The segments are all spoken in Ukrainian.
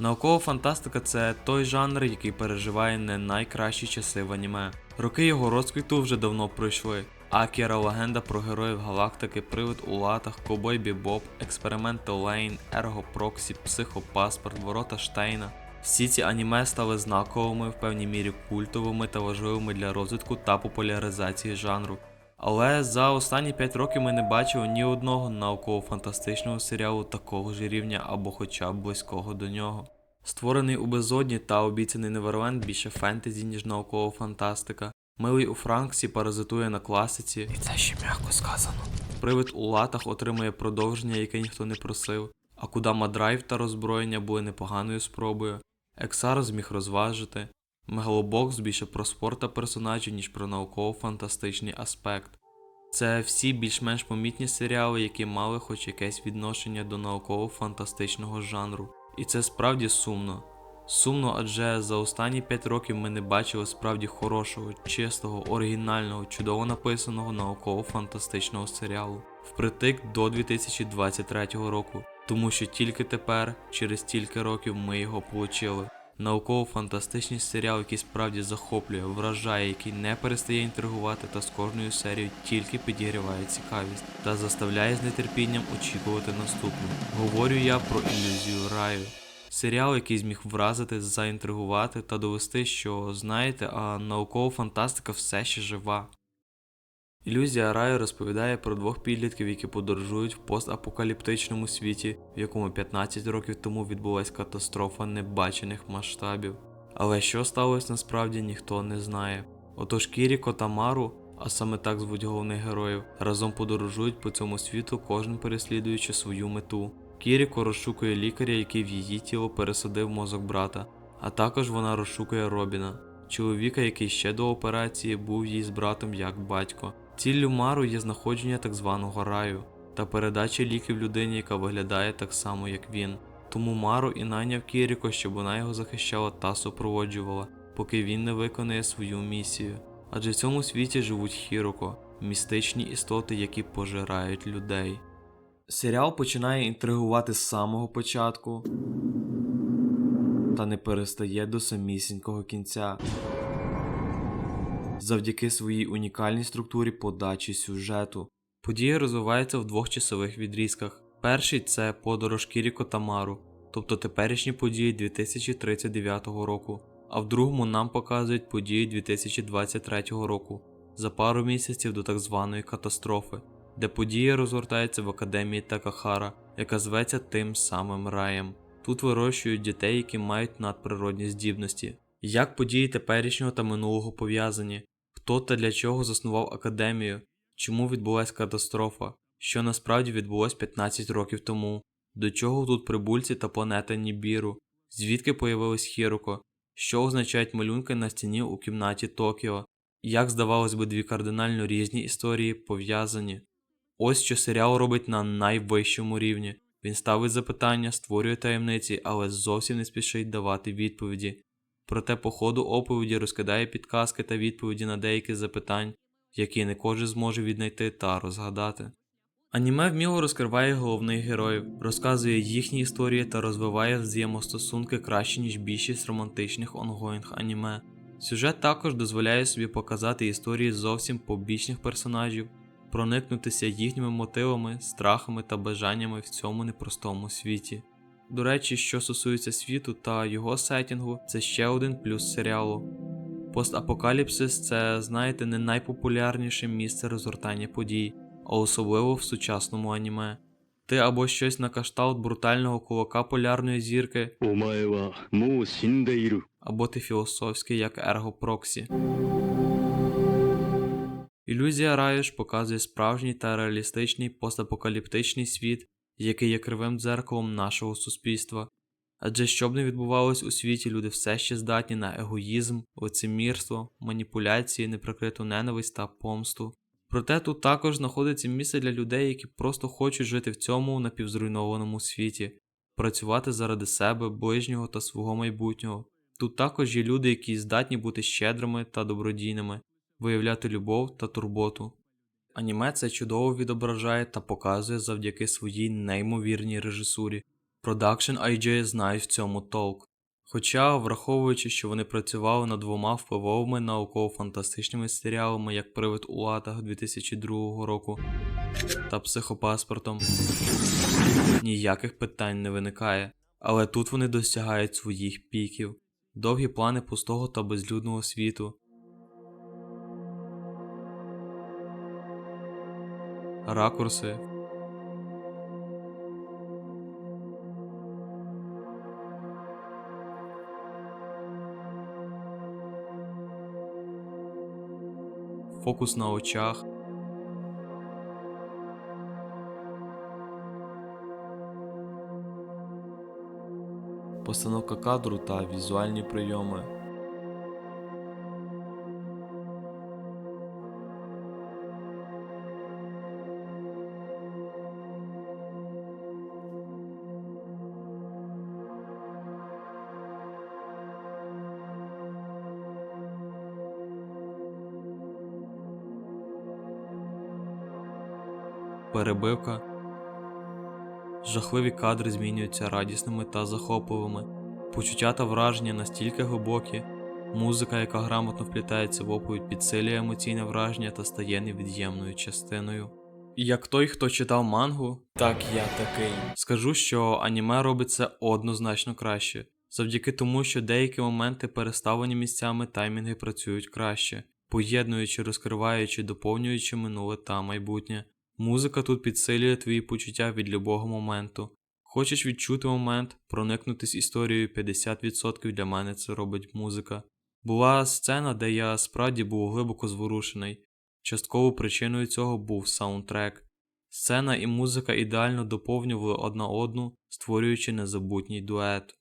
Наукова фантастика це той жанр, який переживає не найкращі часи в аніме. Роки його розквіту вже давно пройшли. Акіра легенда про героїв галактики, привид у латах, Ковбой Бібоп, експерименти Лейн, Ерго Проксі, Психопаспорт, Ворота Штейна. Всі ці аніме стали знаковими, в певній мірі культовими та важливими для розвитку та популяризації жанру. Але за останні 5 років ми не бачили ні одного науково-фантастичного серіалу такого ж рівня або хоча б близького до нього. Створений у безодні та обіцяний Неверленд більше фентезі, ніж наукова фантастика. Милий у Франксі паразитує на класиці. І це ще м'яко сказано. Привид у латах отримує продовження, яке ніхто не просив. А Кудама Драйв та роззброєння були непоганою спробою. Ексар зміг розважити. Мегалобокс більше про спорт та персонажів, ніж про науково-фантастичний аспект. Це всі більш-менш помітні серіали, які мали хоч якесь відношення до науково-фантастичного жанру. І це справді сумно. Сумно, адже за останні 5 років ми не бачили справді хорошого, чистого, оригінального, чудово написаного науково-фантастичного серіалу впритик до 2023 року, тому що тільки тепер, через стільки років, ми його получили. Науково-фантастичний серіал, який справді захоплює, вражає, який не перестає інтригувати та з кожною серією тільки підігріває цікавість та заставляє з нетерпінням очікувати наступну. Говорю я про ілюзію раю. Серіал, який зміг вразити, заінтригувати та довести, що знаєте, а наукова фантастика все ще жива. Ілюзія раю розповідає про двох підлітків, які подорожують в постапокаліптичному світі, в якому 15 років тому відбулася катастрофа небачених масштабів. Але що сталося насправді ніхто не знає. Отож Кіріко та Мару, а саме так звуть головних героїв, разом подорожують по цьому світу, кожен переслідуючи свою мету. Кіріко розшукує лікаря, який в її тіло пересадив мозок брата, а також вона розшукує Робіна, чоловіка, який ще до операції був їй з братом як батько. Ціллю Мару є знаходження так званого раю та передача ліків людині, яка виглядає так само, як він. Тому Мару і найняв Кіріко, щоб вона його захищала та супроводжувала, поки він не виконає свою місію. Адже в цьому світі живуть хіроко, містичні істоти, які пожирають людей. Серіал починає інтригувати з самого початку та не перестає до самісінького кінця. Завдяки своїй унікальній структурі подачі сюжету. Події розвиваються в двох часових відрізках. Перший це подорож Кіріко та Мару, тобто теперішні події 2039 року, а в другому нам показують події 2023 року за пару місяців до так званої катастрофи, де події розгортаються в академії Такахара, яка зветься тим самим раєм. Тут вирощують дітей, які мають надприродні здібності. Як події теперішнього та минулого пов'язані? Хто та для чого заснував академію? Чому відбулася катастрофа? Що насправді відбулось 15 років тому? До чого тут прибульці та планета Нібіру? Звідки появилась Хіроко? Що означають малюнки на стіні у кімнаті Токіо? Як здавалось би, дві кардинально різні історії пов'язані? Ось що серіал робить на найвищому рівні. Він ставить запитання, створює таємниці, але зовсім не спішить давати відповіді. Проте по ходу оповіді розкидає підказки та відповіді на деякі запитань, які не кожен зможе віднайти та розгадати. Аніме вміло розкриває головних героїв, розказує їхні історії та розвиває взаємостосунки краще, ніж більшість романтичних онгоїнг аніме. Сюжет також дозволяє собі показати історії зовсім побічних персонажів, проникнутися їхніми мотивами, страхами та бажаннями в цьому непростому світі. До речі, що стосується світу та його сетінгу, це ще один плюс серіалу. Постапокаліпсис це, знаєте, не найпопулярніше місце розгортання подій, а особливо в сучасному аніме. Ти або щось на кшталт брутального кулака полярної зірки, ну, або ти філософський як Ерго Проксі. Ілюзія Раюш показує справжній та реалістичний постапокаліптичний світ, який є кривим дзеркалом нашого суспільства. Адже що б не відбувалось у світі, люди все ще здатні на егоїзм, лицемірство, маніпуляції, неприкриту ненависть та помсту. Проте тут також знаходиться місце для людей, які просто хочуть жити в цьому напівзруйнованому світі, працювати заради себе, ближнього та свого майбутнього. Тут також є люди, які здатні бути щедрими та добродійними, виявляти любов та турботу. Аніме це чудово відображає та показує завдяки своїй неймовірній режисурі. Production IG знають в цьому толк. Хоча, враховуючи, що вони працювали над двома впливовими науково-фантастичними серіалами, як Привид у латах 2002 року та Психопаспортом, ніяких питань не виникає. Але тут вони досягають своїх піків, довгі плани пустого та безлюдного світу. Ракурси, фокус на очах. Постановка кадру та візуальні прийоми. Перебивка. Жахливі кадри змінюються радісними та захопливими. Почуття та враження настільки глибокі. Музика, яка грамотно вплітається в оповідь, підсилює емоційне враження та стає невід'ємною частиною. Як той, хто читав мангу, так я такий. Скажу, що аніме робить це однозначно краще, завдяки тому, що деякі моменти переставлені місцями таймінги працюють краще, поєднуючи, розкриваючи, доповнюючи минуле та майбутнє. Музика тут підсилює твої почуття від любого моменту. Хочеш відчути момент, проникнутись історією 50% для мене це робить музика. Була сцена, де я справді був глибоко зворушений. Частковою причиною цього був саундтрек. Сцена і музика ідеально доповнювали одна одну, створюючи незабутній дует.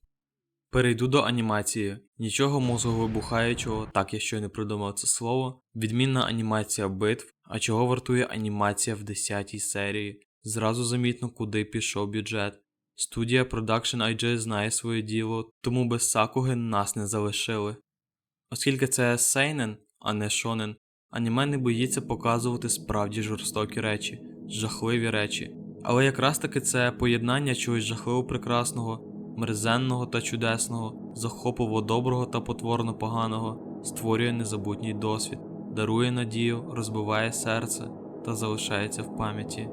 Перейду до анімації. Нічого мозговибухаючого, так я щойно придумав це слово. Відмінна анімація битв, а чого вартує анімація в 10 серії. Зразу замітно, куди пішов бюджет. Студія Production IG знає своє діло, тому без Сакуги нас не залишили. Оскільки це сейнен, а не шонен, аніме не боїться показувати справді жорстокі речі, жахливі речі. Але якраз таки це поєднання чогось жахливо прекрасного, мерзенного та чудесного, захопливо доброго та потворно поганого, створює незабутній досвід, дарує надію, розбиває серце та залишається в пам'яті.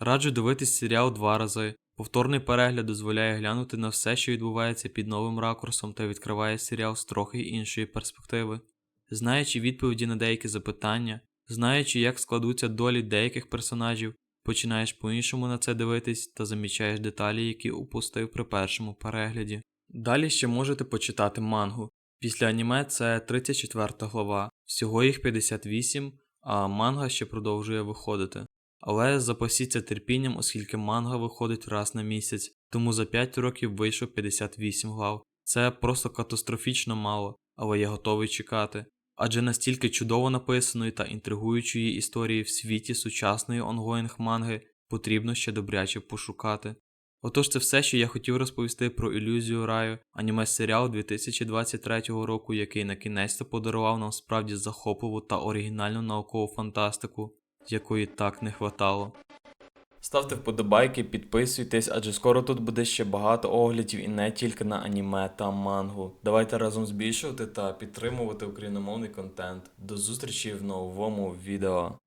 Раджу дивитись серіал два рази. Повторний перегляд дозволяє глянути на все, що відбувається під новим ракурсом та відкриває серіал з трохи іншої перспективи. Знаючи відповіді на деякі запитання, знаючи, як складуться долі деяких персонажів, починаєш по-іншому на це дивитись та замічаєш деталі, які упустив при першому перегляді. Далі ще можете почитати мангу. Після аніме це 34 глава, всього їх 58, а манга ще продовжує виходити. Але запасіться терпінням, оскільки манга виходить раз на місяць, тому за 5 років вийшов 58 глав. Це просто катастрофічно мало, але я готовий чекати. Адже настільки чудово написаної та інтригуючої історії в світі сучасної онгоїнг манги потрібно ще добряче пошукати. Отож, це все, що я хотів розповісти про ілюзію раю, аніме серіал 2023 року, який на кінець подарував нам справді захопливу та оригінальну наукову фантастику, якої так не хватало. Ставте вподобайки, підписуйтесь, адже скоро тут буде ще багато оглядів і не тільки на аніме та мангу. Давайте разом збільшувати та підтримувати україномовний контент. До зустрічі в новому відео.